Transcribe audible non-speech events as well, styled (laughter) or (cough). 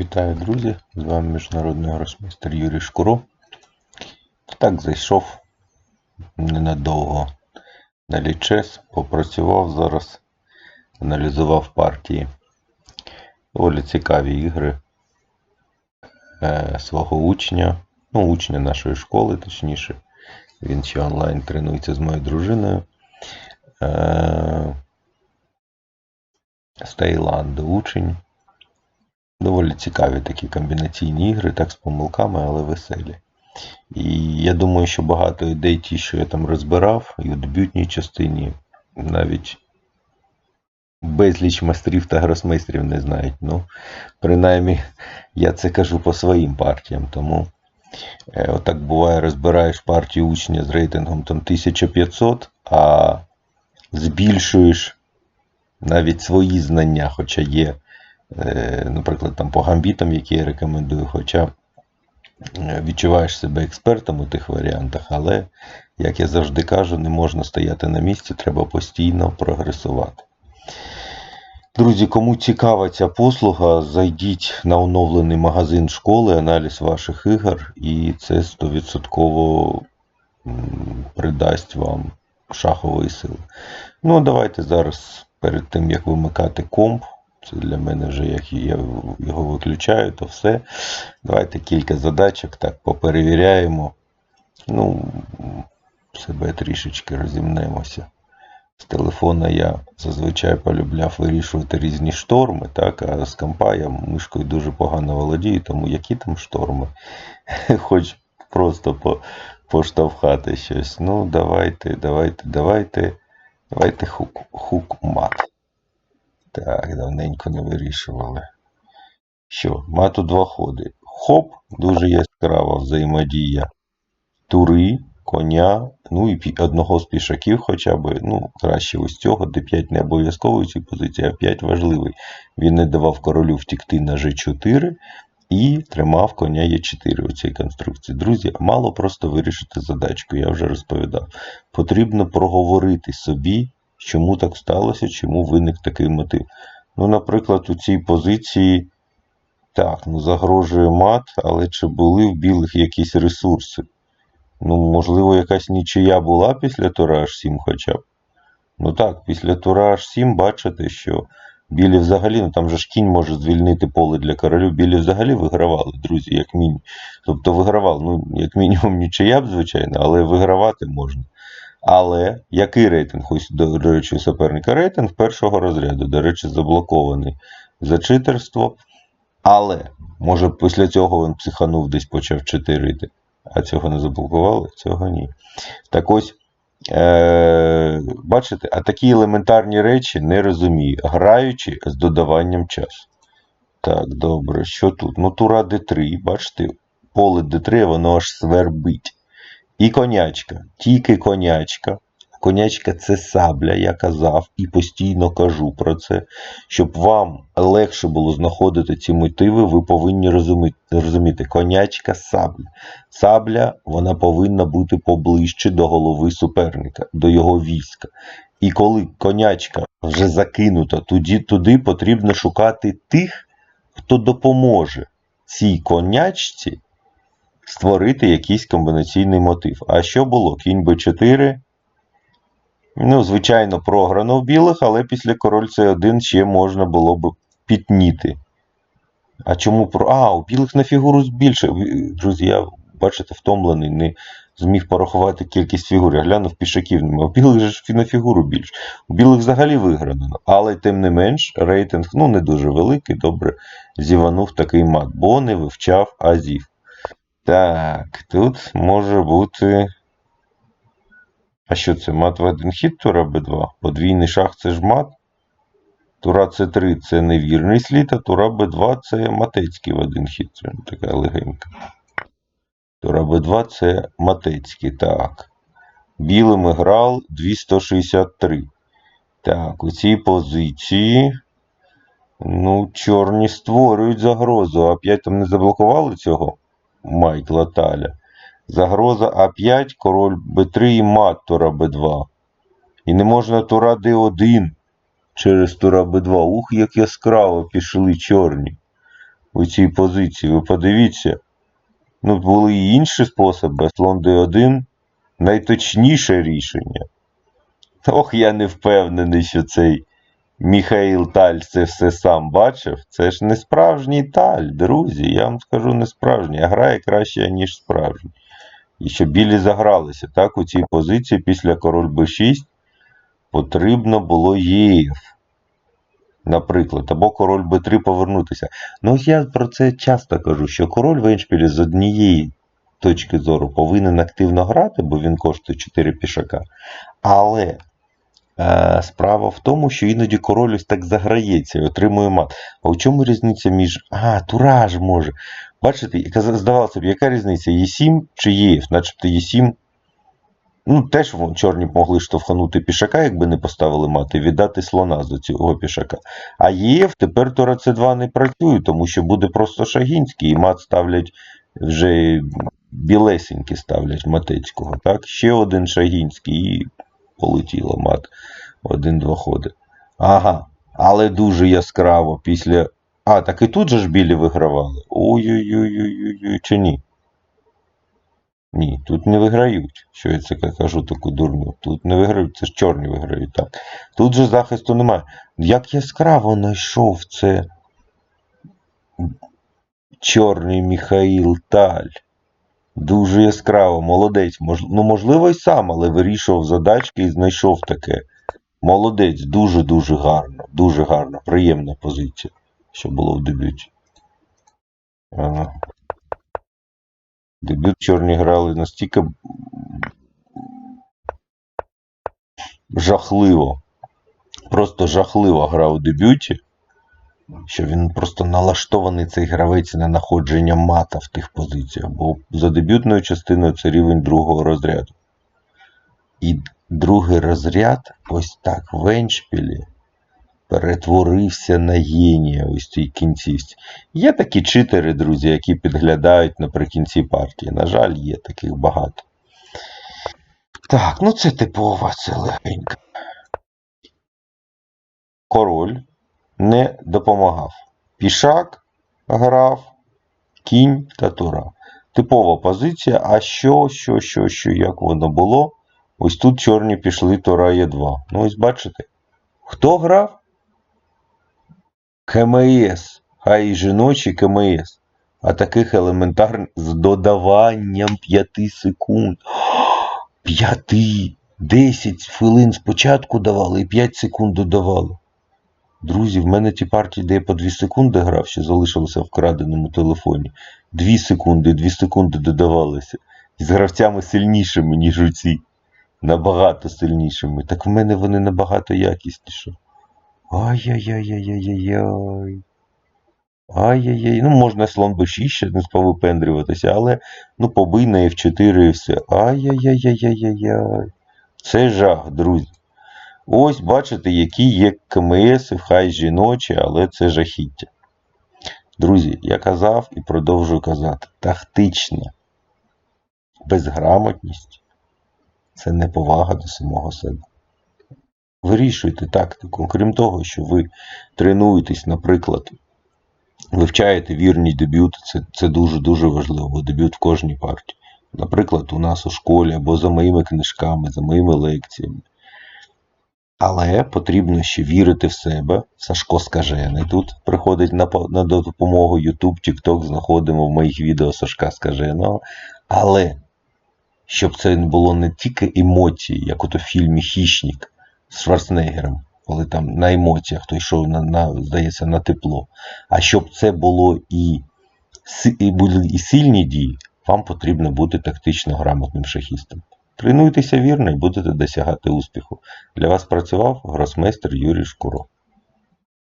Вітаю, друзі! З вами міжнародний гросмейстер Юрій Шкуро. Так, зайшов ненадовго на лічес, попрацював зараз, аналізував партії. Доволі цікаві ігри е, свого учня, ну, учня нашої школи, точніше. Він ще онлайн тренується з моєю дружиною. Е, з Таїланду учень. Доволі цікаві такі комбінаційні ігри, так з помилками, але веселі. І я думаю, що багато ідей, ті, що я там розбирав, і у дебютній частині навіть безліч майстрів та гросмейстрів не знають. Ну, принаймні, я це кажу по своїм партіям. Тому е, отак буває, розбираєш партію учня з рейтингом там 1500, а збільшуєш навіть свої знання, хоча є. Е, наприклад, там по гамбітам, які я рекомендую, хоча е, відчуваєш себе експертом у тих варіантах, але, як я завжди кажу, не можна стояти на місці, треба постійно прогресувати. Друзі, кому цікава ця послуга, зайдіть на оновлений магазин школи, аналіз ваших ігор, і це 100% придасть вам шахової сили. Ну, а давайте зараз, перед тим як вимикати комп, це для мене вже як я його виключаю, то все. Давайте кілька задачок так поперевіряємо. Ну, себе трішечки розімнемося. З телефона я зазвичай полюбляв вирішувати різні шторми, так, а з компа я мишкою дуже погано володію, тому які там шторми? (laughs) Хоч просто по, поштовхати щось. Ну, давайте, давайте, давайте. Давайте хук, хук мат. Так, давненько не вирішували. Що, мату два ходи. Хоп, дуже яскрава взаємодія. Тури, коня, ну і одного з пішаків хоча б, ну, краще ось цього, d5 не обов'язково цій позиції, а 5 важливий. Він не давав королю втікти на g4 і тримав коня e4 у цій конструкції. Друзі, мало просто вирішити задачку, я вже розповідав. Потрібно проговорити собі, чому так сталося, чому виник такий мотив. Ну, наприклад, у цій позиції так, ну загрожує мат, але чи були в білих якісь ресурси? Ну, можливо, якась нічия була після тура H7 хоча б. Ну так, після тура H7 бачите, що білі взагалі, ну там же ж кінь може звільнити поле для королів, білі взагалі вигравали, друзі, як мінімум. Тобто вигравали, ну, як мінімум, нічия б, звичайно, але вигравати можна. Але який рейтинг? Ось, до речі, у суперника рейтинг першого розряду, до речі, заблокований за читерство. Але, може, після цього він психанув, десь почав читерити. А цього не заблокували? Цього ні. Так ось, е- бачите, а такі елементарні речі не розумію, граючи з додаванням часу. Так, добре, що тут? Ну, тура D3, бачите, поле D3, воно аж свербить. І конячка, тільки конячка. Конячка це сабля, я казав і постійно кажу про це. Щоб вам легше було знаходити ці мотиви, ви повинні розуміти, розуміти конячка сабля. Сабля вона повинна бути поближче до голови суперника, до його війська. І коли конячка вже закинута, тоді туди потрібно шукати тих, хто допоможе цій конячці створити якийсь комбінаційний мотив. А що було? Кінь Б4. Ну, звичайно, програно в білих, але після король С1 ще можна було б пітніти. А чому про. А, у білих на фігуру більше. Друзі, я, бачите, втомлений, не зміг порахувати кількість фігур. Я глянув пішаків немає. У білих же на фігуру більше. У білих взагалі виграно. Але тим не менш, рейтинг ну, не дуже великий, добре зіванув такий мат, бо не вивчав азів. Так, тут може бути. А що це? Мат в один хід тура Б2? Подвійний шах це ж мат. Тура С3 це невірний слід, а тура Б2 це матецький в один хід. Це така легенька. Тура Б2 це матецький. Так. Білими грав 263. Так, у цій позиції. Ну, чорні створюють загрозу. А 5 там не заблокували цього Майкла Таля. Загроза А5, король Б3 і мат тура Б2. І не можна тура Д1 через тура Б2. Ух, як яскраво пішли чорні. у цій позиції. Ви подивіться. Ну, були і інші способи. Слон D1 найточніше рішення. Ох, я не впевнений, що цей Міхаїл Таль це все сам бачив. Це ж не справжній таль, друзі. Я вам скажу не справжній, а грає краще, ніж справжній. І що білі загралися. Так, у цій позиції після король b6 потрібно було ЄФ. Наприклад, або король b3 повернутися. Ну, я про це часто кажу, що король в Еншпілі з однієї точки зору повинен активно грати, бо він коштує 4 пішака. Але справа в тому, що іноді король ось так заграється і отримує мат. А у чому різниця між. А, тураж може. Бачите, здавалося б, яка різниця? Є7 чи ЄФ? Начебто Є7. Ну, теж чорні могли штовханути пішака, якби не поставили мат, і віддати слона за цього пішака. А ЄФ тепер Тора С2 не працює, тому що буде просто Шагінський, і мат ставлять вже білесенькі ставлять Матецького. Так? Ще один Шагінський і полетіло мат. Один-два ходи. Ага. Але дуже яскраво після. А, так і тут же ж білі вигравали. Ой-ой-ой, чи ні? Ні, тут не виграють. Що я це кажу таку дурню? Тут не виграють, це ж чорні виграють, так. Тут же захисту немає. Як яскраво знайшов це чорний Міхаїл Таль. Дуже яскраво, молодець. Мож... Ну, можливо, й сам, але вирішував задачки і знайшов таке. Молодець, дуже-дуже гарно, дуже гарно, приємна позиція, що було в дебюті. Ага. Дебют чорні грали настільки жахливо. Просто жахлива гра у дебюті, що він просто налаштований цей гравець на находження мата в тих позиціях. Бо за дебютною частиною це рівень другого розряду. І другий розряд, ось так, в Еншпілі, перетворився на генія ось цій кінцівці. Є такі читери, друзі, які підглядають наприкінці партії. На жаль, є таких багато. Так, ну це типова, це легенька. Король не допомагав. Пішак грав, кінь та тура. Типова позиція. А що, що, що, що, як воно було? Ось тут чорні пішли Тура Є2. Ну, ось бачите. Хто грав? КМС. Хай і жіночі КМС. А таких елементарних з додаванням 5 секунд. (gasps) 5! 10 хвилин спочатку давали і 5 секунд додавали. Друзі, в мене ті партії, де я по 2 секунди грав, ще залишилося в краденому телефоні. 2 секунди, 2 секунди додавалися. І з гравцями сильнішими, ніж у ці. Набагато сильнішими. Так в мене вони набагато якісніші. Ай-яй-яй-яй-яй-яй. Ай-яй-яй. Ну, можна слон b6 ще не повипендрюватися, але ну побий на F4 і все. Ай-яй-яй-яй-яй-яй. Це жах, друзі. Ось бачите, які є КМС, хай жіночі, але це жахіття. Друзі, я казав і продовжую казати, тактична безграмотність це неповага до самого себе. Вирішуйте тактику. Окрім того, що ви тренуєтесь, наприклад, вивчаєте вірні дебюти, це, це дуже-дуже важливо, бо дебют в кожній партії. Наприклад, у нас у школі або за моїми книжками, за моїми лекціями. Але потрібно ще вірити в себе. Сашко Скажений тут приходить на, на допомогу YouTube, TikTok, знаходимо в моїх відео Сашка Скаженого. Але щоб це було не тільки емоції, як от у фільмі Хіщник з Шварценеггером, коли там на емоціях той йшов на, на, здається, на тепло. А щоб це було і, і і сильні дії, вам потрібно бути тактично грамотним шахістом. Тренуйтеся вірно і будете досягати успіху. Для вас працював гросмейстер Юрій Шкуро.